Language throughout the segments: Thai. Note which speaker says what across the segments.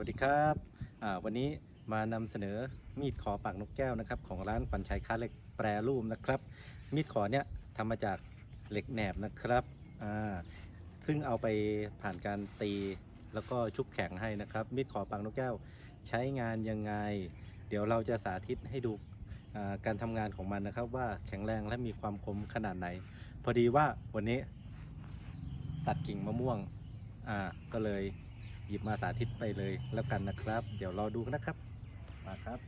Speaker 1: วัสดีครับวันนี้มานำเสนอมีดขอปากนกแก้วนะครับของร้านขวัญชัยค้าเหล็กแปรรูปนะครับ มีดขอเนี่ยทำมาจากเหล็กแหนบนะครับซึ่งเอาไปผ่านการตีแล้วก็ชุบแข็งให้นะครับ มีดขอปากนกแก้วใช้งานยังไง เดี๋ยวเราจะสาธิตให้ดูการทำงานของมันนะครับ ว่าแข็งแรงและมีความคมขนาดไหน พอดีว่าวันนี้ตัดกิ่งมะม่วงก็เลย หยิบมาสาธิตไปเลยแล้วกันนะครับ เดี๋ยวรอดูกันนะครับ มาครับ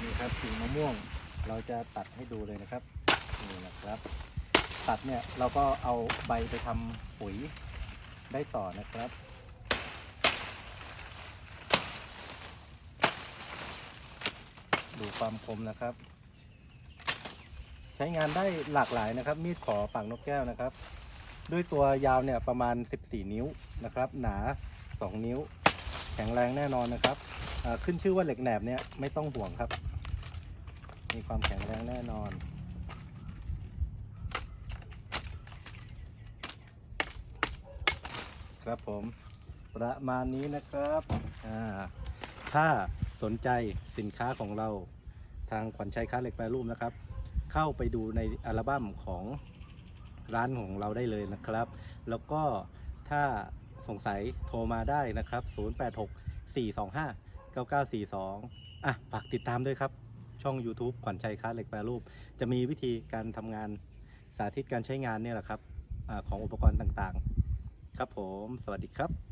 Speaker 1: นี่ครับกิ่งมะม่วงเราจะตัดให้ดูเลยนะครับนี่นะครับ ตัดเนี่ยเราก็เอาใบไปทำปุ๋ยได้ต่อนะครับดูความคมนะครับ ใช้งานได้หลากหลายนะครับ มีดขอปากนกแก้วนะครับ ด้วยตัวยาวเนี่ยประมาณ 14 นิ้วนะครับ หนา 2 นิ้ว แข็งแรงแน่นอนนะครับอ่าขึ้นชื่อว่าเหล็กแหนบเนี่ยไม่ต้องห่วงครับ มีความแข็งแรงแน่นอนครับผมประมาณนี้นะครับอ่าถ้าสนใจสินค้าของเราทางขวัญชัยค้าเหล็กแปรรูปนะครับ เข้าไปดูในอัลบั้มของร้านของเราได้เลยนะครับ แล้วก็ถ้าสงสัยโทรมาได้นะครับ 086 425 9942 อะ ฝากติดตามด้วยครับ ช่อง YouTube ขวัญชัยค้าเหล็กแปรรูป จะมีวิธีการทำงานสาธิตการใช้งานเนี่ยแหละครับอของอุปกรณ์ต่างๆ ครับผม สวัสดีครับ